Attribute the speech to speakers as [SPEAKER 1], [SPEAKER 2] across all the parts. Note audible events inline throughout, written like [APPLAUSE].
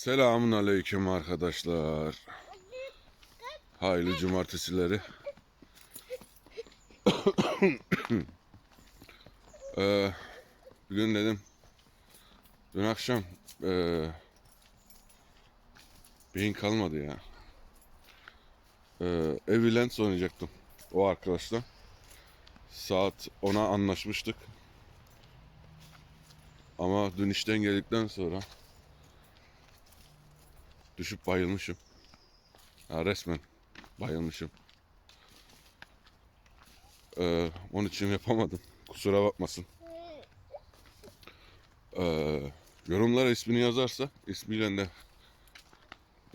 [SPEAKER 1] Selamun aleyküm arkadaşlar. Hayırlı cumartesileri. [COUGHS] Ee, bugün dedim. Dün akşam ee, beyin kalmadı ya. Ee, Evilens oynayacaktım o arkadaşla. Saat 10'a anlaşmıştık. Ama dün işten geldikten sonra düşüp bayılmışım. Ha, resmen bayılmışım. Ee, onun için yapamadım. Kusura bakmasın. Ee, yorumlara ismini yazarsa ismiyle de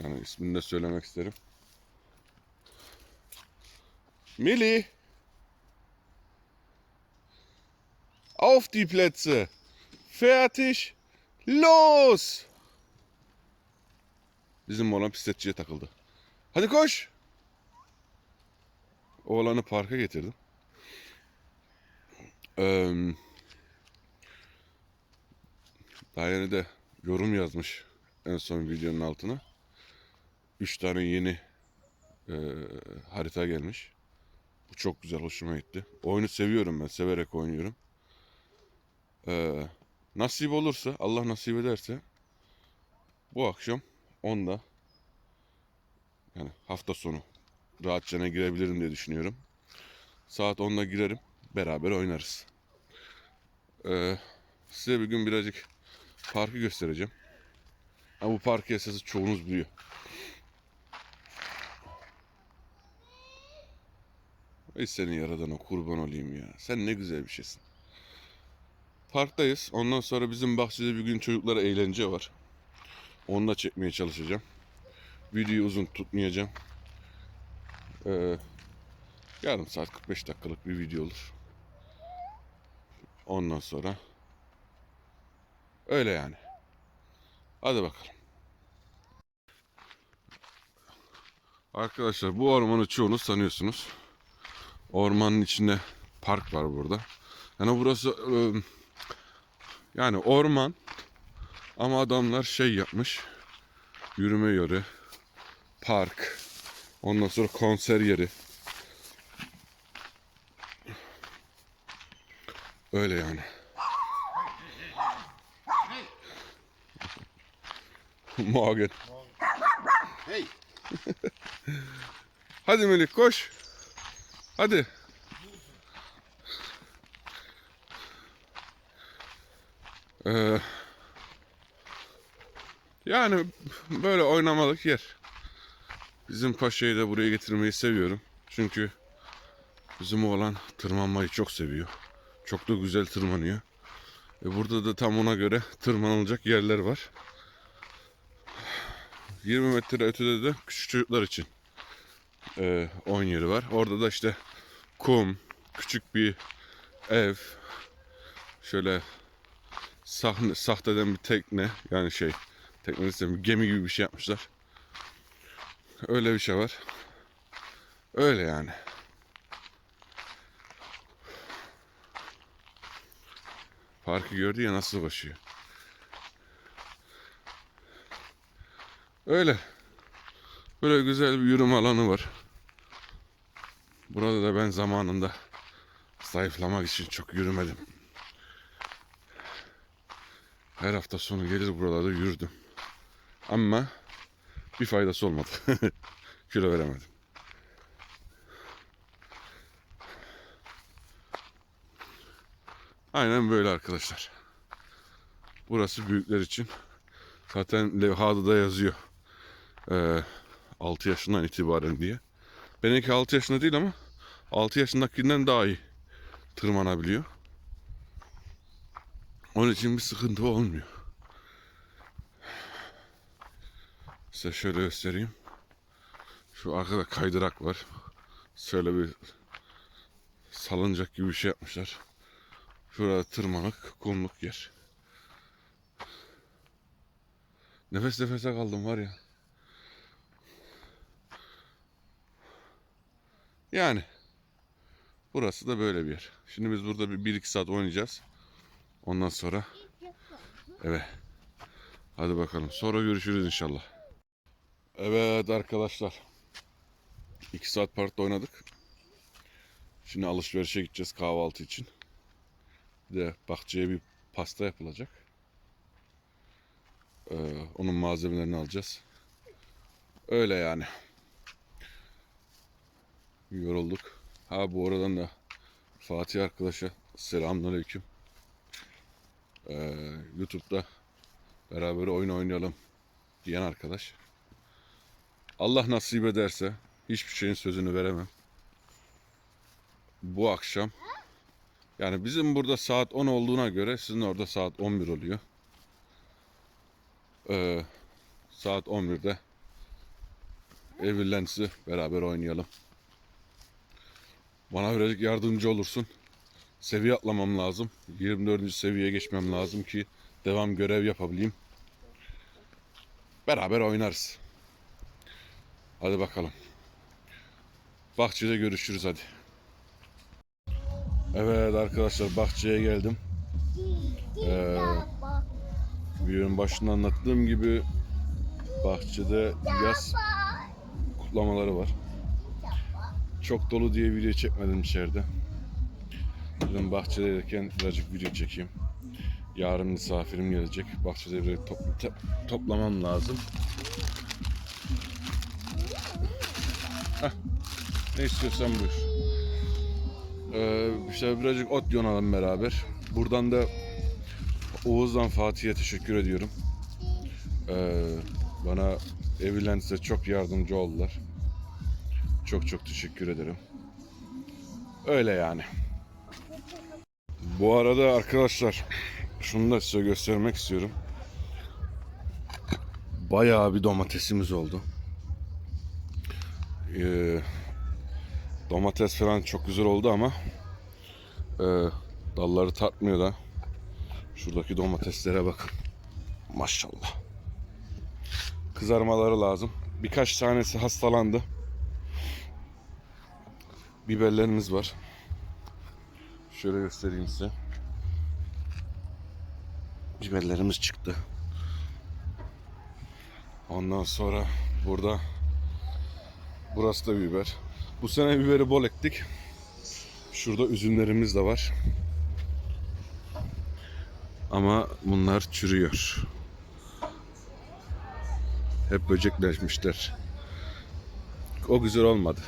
[SPEAKER 1] yani ismini de söylemek isterim. Milli. Auf die Plätze. Fertig. Los. Bizim oğlan bisikletçiye takıldı. Hadi koş. Oğlanı parka getirdim. Ee, daha yeni de yorum yazmış en son videonun altına. Üç tane yeni e, harita gelmiş. Bu çok güzel, hoşuma gitti. Oyunu seviyorum ben, severek oynuyorum. Ee, nasip olursa, Allah nasip ederse bu akşam 10'da yani hafta sonu rahatça girebilirim diye düşünüyorum. Saat 10'da girerim. Beraber oynarız. Ee, size bir gün birazcık parkı göstereceğim. Ama bu parkı esası çoğunuz biliyor. Ey seni yaradana kurban olayım ya. Sen ne güzel bir şeysin. Parktayız. Ondan sonra bizim bahçede bir gün çocuklara eğlence var. Onu da çekmeye çalışacağım. Videoyu uzun tutmayacağım. Ee, yarım saat 45 dakikalık bir video olur. Ondan sonra öyle yani. Hadi bakalım. Arkadaşlar bu ormanı çoğunuz tanıyorsunuz. Ormanın içinde park var burada. Yani burası e, yani orman ama adamlar şey yapmış. Yürüme yeri, park, ondan sonra konser yeri. Öyle yani. Morgen. [LAUGHS]
[SPEAKER 2] Hey,
[SPEAKER 1] Hadi Melih koş. Hadi. Ee, yani böyle oynamalık yer. Bizim paşayı da buraya getirmeyi seviyorum. Çünkü bizim oğlan tırmanmayı çok seviyor. Çok da güzel tırmanıyor. E burada da tam ona göre tırmanılacak yerler var. 20 metre ötede de küçük çocuklar için e, oyun yeri var. Orada da işte kum, küçük bir ev, şöyle sahne, sahteden bir tekne yani şey desem gemi gibi bir şey yapmışlar. Öyle bir şey var. Öyle yani. Parkı gördü ya nasıl koşuyor. Öyle. Böyle güzel bir yürüme alanı var. Burada da ben zamanında zayıflamak için çok yürümedim. Her hafta sonu gelir buralarda yürüdüm. Ama bir faydası olmadı. [LAUGHS] Kilo veremedim. Aynen böyle arkadaşlar. Burası büyükler için. Zaten levhada da yazıyor. Ee, 6 yaşından itibaren diye. Benimki 6 yaşında değil ama 6 yaşındakinden daha iyi tırmanabiliyor. Onun için bir sıkıntı olmuyor. Size şöyle göstereyim. Şu arkada kaydırak var. Şöyle bir salıncak gibi bir şey yapmışlar. Şurada tırmanık, kumluk yer. Nefes nefese kaldım var ya. Yani burası da böyle bir yer. Şimdi biz burada bir 1-2 saat oynayacağız. Ondan sonra eve Hadi bakalım. Sonra görüşürüz inşallah. Evet arkadaşlar. 2 saat parkta oynadık. Şimdi alışverişe gideceğiz kahvaltı için. Bir de bahçeye bir pasta yapılacak. Ee, onun malzemelerini alacağız. Öyle yani. Yorulduk. Ha bu aradan da Fatih arkadaşa selamünaleyküm. Ee, YouTube'da beraber oyun oynayalım diyen arkadaş. Allah nasip ederse hiçbir şeyin sözünü veremem. Bu akşam yani bizim burada saat 10 olduğuna göre sizin orada saat 11 oluyor. Ee, saat 11'de Evillensi beraber oynayalım. Bana birazcık yardımcı olursun. Seviye atlamam lazım. 24. seviyeye geçmem lazım ki devam görev yapabileyim. Beraber oynarız. Hadi bakalım. Bahçede görüşürüz hadi. Evet arkadaşlar bahçeye geldim. Ee, videonun başında anlattığım gibi bahçede yaz kutlamaları var. Çok dolu diye video çekmedim içeride. Dedim bahçedeyken birazcık video çekeyim. Yarın misafirim gelecek. Bahçede bir top- te- toplamam lazım. Heh, ne istiyorsan buyur. Ee, işte birazcık ot yonalım beraber. Buradan da Oğuz'dan Fatih'e teşekkür ediyorum. Ee, bana Evilent'e çok yardımcı oldular. Çok çok teşekkür ederim. Öyle yani. Bu arada arkadaşlar şunu da size göstermek istiyorum. Bayağı bir domatesimiz oldu. Ee, domates falan çok güzel oldu ama e, dalları tartmıyor da. Şuradaki domateslere bakın. Maşallah. Kızarmaları lazım. Birkaç tanesi hastalandı. Biberlerimiz var. Şöyle göstereyim size. Biberlerimiz çıktı. Ondan sonra burada burası da biber. Bu sene biberi bol ektik. Şurada üzümlerimiz de var. Ama bunlar çürüyor. Hep böcekleşmişler. O güzel olmadı.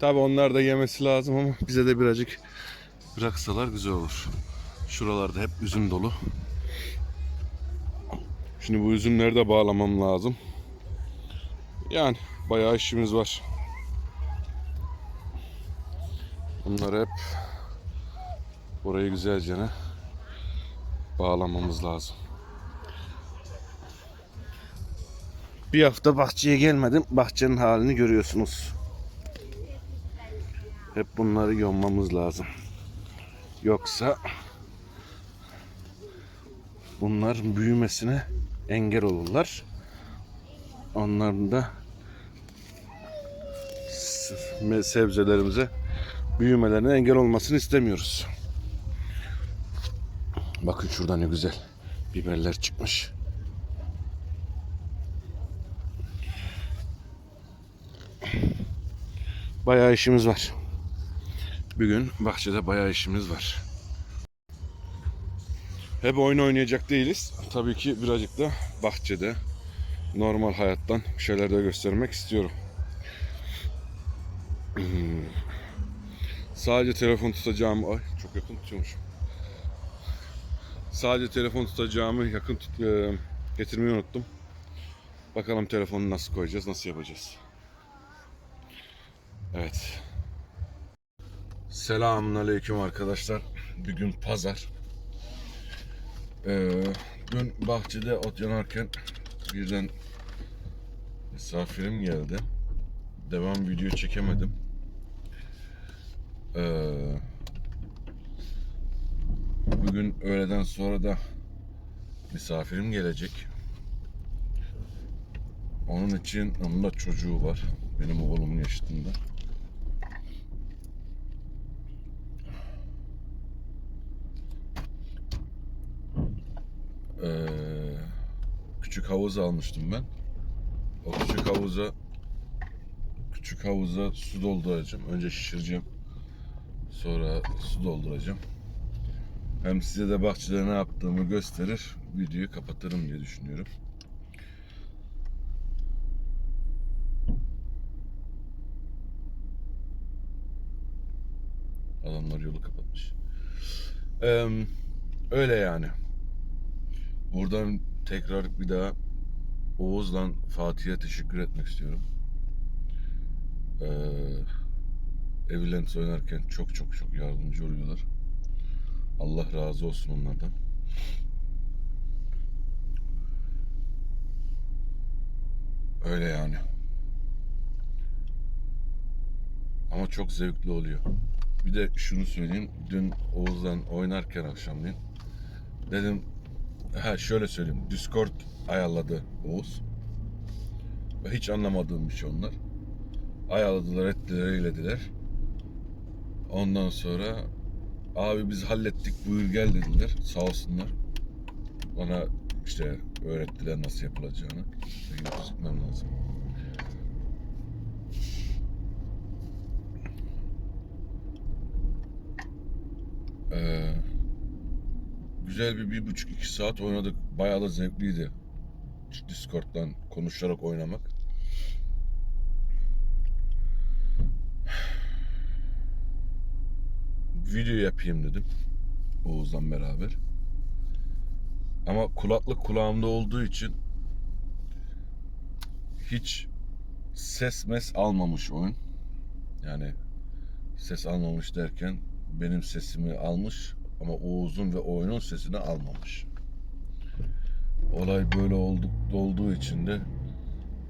[SPEAKER 1] Tabi onlar da yemesi lazım ama bize de birazcık bıraksalar güzel olur. Şuralarda hep üzüm dolu. Şimdi bu üzümleri de bağlamam lazım. Yani bayağı işimiz var. Bunları hep orayı güzelce bağlamamız lazım. Bir hafta bahçeye gelmedim. Bahçenin halini görüyorsunuz. Hep bunları yonmamız lazım. Yoksa bunların büyümesine engel olurlar. Onların da sebzelerimize büyümelerine engel olmasını istemiyoruz. Bakın şurada ne güzel biberler çıkmış. Bayağı işimiz var. Bugün bahçede bayağı işimiz var. Hep oyun oynayacak değiliz. Tabii ki birazcık da bahçede normal hayattan bir şeyler de göstermek istiyorum. Sadece telefon tutacağımı... Ay çok yakın tutuyormuşum. Sadece telefon tutacağımı yakın tut, e, getirmeyi unuttum. Bakalım telefonu nasıl koyacağız, nasıl yapacağız. Evet. Selamun aleyküm arkadaşlar. Bugün pazar. Ee, dün bahçede ot yanarken birden misafirim geldi. Devam video çekemedim. Ee, bugün öğleden sonra da misafirim gelecek. Onun için onun da çocuğu var. Benim oğlumun yaşında. Ee, küçük havuz almıştım ben. O küçük havuza küçük havuza su dolduracağım. Önce şişireceğim. Sonra su dolduracağım. Hem size de bahçede ne yaptığımı gösterir. Videoyu kapatırım diye düşünüyorum. Adamlar yolu kapatmış. Eee, öyle yani. Buradan tekrar bir daha Oğuz'la Fatih'e teşekkür etmek istiyorum. Ee, Evilens oynarken çok çok çok yardımcı oluyorlar. Allah razı olsun onlardan. Öyle yani. Ama çok zevkli oluyor. Bir de şunu söyleyeyim. Dün Oğuz'la oynarken akşamleyin dedim ha şöyle söyleyeyim. Discord ayarladı Oğuz. Hiç anlamadığım bir şey onlar. Ayarladılar, ettiler, eylediler. Ondan sonra abi biz hallettik buyur gel dediler. Sağ olsunlar. Bana işte öğrettiler nasıl yapılacağını. Gidip sıkmam lazım. Ee, güzel bir bir buçuk iki saat oynadık. Bayağı da zevkliydi. Discord'dan konuşarak oynamak. Video yapayım dedim. Oğuz'la beraber. Ama kulaklık kulağımda olduğu için hiç ses mes almamış oyun. Yani ses almamış derken benim sesimi almış ama Oğuz'un ve oyunun sesini almamış. Olay böyle olduk, olduğu için de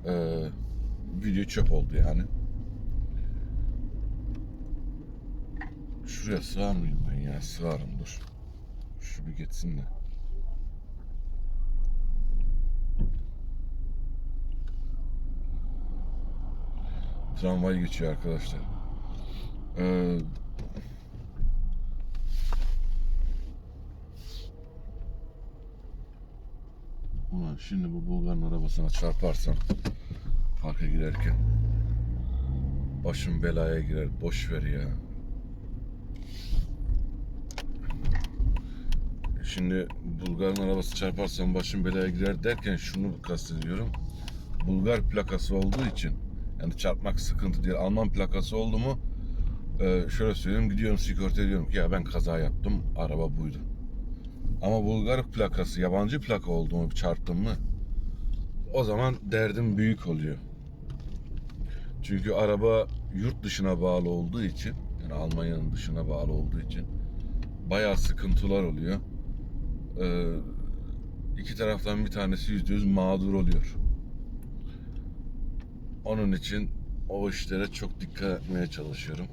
[SPEAKER 1] e, video çöp oldu yani. Şuraya sığar mıyım ben ya? Sığarım dur. Şu bir geçsin de. Tramvay geçiyor arkadaşlar. Ee, Ulan şimdi bu Bulgar'ın arabasına çarparsam parka girerken başım belaya girer. Boş ver ya. Şimdi Bulgar'ın arabası çarparsam başım belaya girer derken şunu kastediyorum. Bulgar plakası olduğu için yani çarpmak sıkıntı değil. Alman plakası oldu mu e, şöyle söyleyeyim gidiyorum sigorta ediyorum ki ya ben kaza yaptım araba buydu. Ama Bulgar plakası yabancı plaka oldu mu çarptım mı o zaman derdim büyük oluyor. Çünkü araba yurt dışına bağlı olduğu için yani Almanya'nın dışına bağlı olduğu için bayağı sıkıntılar oluyor. Ee, iki taraftan bir tanesi yüzde yüz mağdur oluyor. Onun için o işlere çok dikkat etmeye çalışıyorum.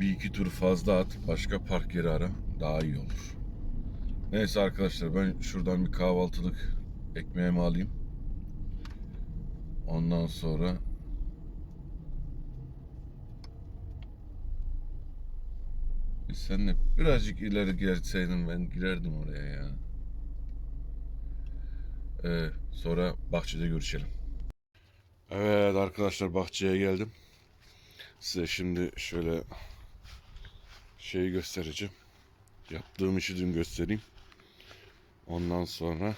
[SPEAKER 1] Bir iki tur fazla at, başka park yeri ara, daha iyi olur. Neyse arkadaşlar ben şuradan bir kahvaltılık ekmeğimi alayım. Ondan sonra Biz seninle birazcık ileri gelseydin ben girerdim oraya ya. Ee, sonra bahçede görüşelim. Evet arkadaşlar bahçeye geldim. Size şimdi şöyle şeyi göstereceğim. Yaptığım işi dün göstereyim. Ondan sonra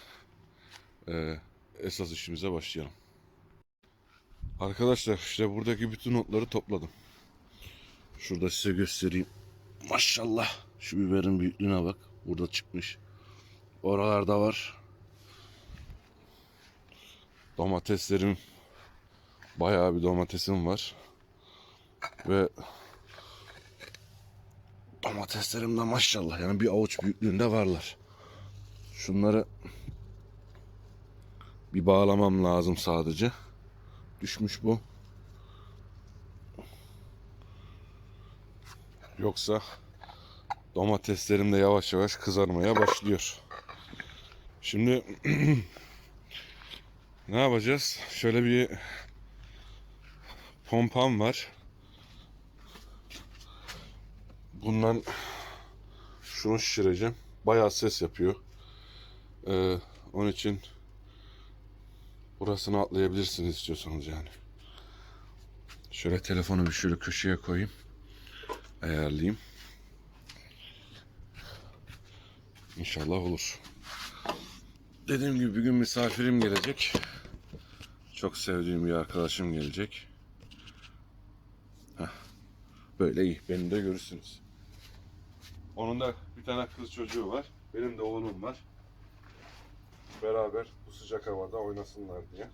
[SPEAKER 1] e, esas işimize başlayalım. Arkadaşlar işte buradaki bütün notları topladım. Şurada size göstereyim. Maşallah. Şu biberin büyüklüğüne bak. Burada çıkmış. Oralarda var. Domateslerim bayağı bir domatesim var. Ve domateslerim de maşallah yani bir avuç büyüklüğünde varlar. Şunları bir bağlamam lazım sadece. Düşmüş bu. Yoksa domateslerim de yavaş yavaş kızarmaya başlıyor. Şimdi [CLEARS THROAT] ne yapacağız? Şöyle bir pompam var. Bundan şunu şişireceğim. Bayağı ses yapıyor. Ee, onun için burasını atlayabilirsiniz istiyorsanız yani. Şöyle telefonu bir şöyle köşeye koyayım. Ayarlayayım. İnşallah olur. Dediğim gibi bir gün misafirim gelecek. Çok sevdiğim bir arkadaşım gelecek. Heh. Böyle iyi. Beni de görürsünüz. Onun da bir tane kız çocuğu var. Benim de oğlum var. Beraber bu sıcak havada oynasınlar diye.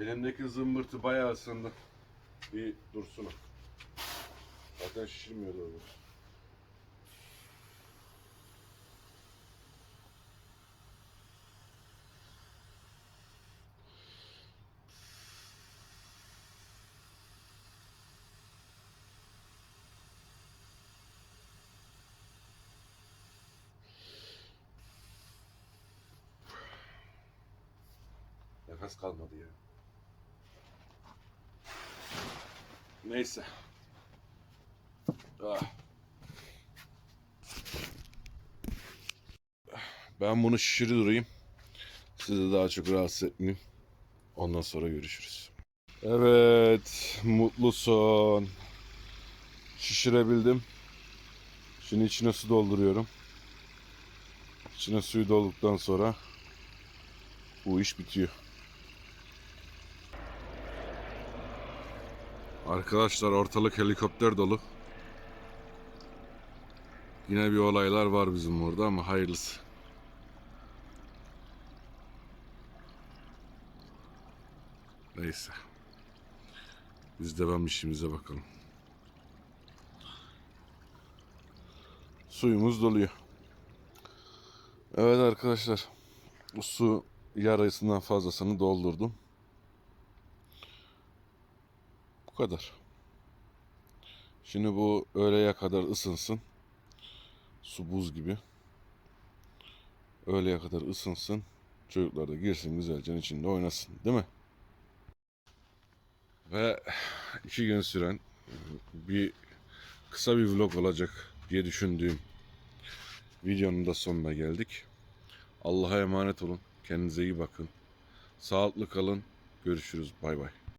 [SPEAKER 1] Elimdeki zımbırtı bayağı ısındı. Bir dursun. Zaten şişirmiyordu öyle. Nefes kalmadı ya. Neyse. Ben bunu şişiri durayım. Sizi daha çok rahatsız etmeyeyim. Ondan sonra görüşürüz. Evet, mutlu son. Şişirebildim. Şimdi içine su dolduruyorum. İçine suyu dolduktan sonra bu iş bitiyor. Arkadaşlar ortalık helikopter dolu. Yine bir olaylar var bizim orada ama hayırlısı. Neyse. Biz devam işimize bakalım. Suyumuz doluyor. Evet arkadaşlar. Bu su yarısından fazlasını doldurdum. Bu kadar. Şimdi bu öğleye kadar ısınsın. Su buz gibi. Öğleye kadar ısınsın. Çocuklar da girsin güzelce içinde oynasın. Değil mi? Ve iki gün süren bir kısa bir vlog olacak diye düşündüğüm videonun da sonuna geldik. Allah'a emanet olun. Kendinize iyi bakın. Sağlıklı kalın. Görüşürüz. Bay bay.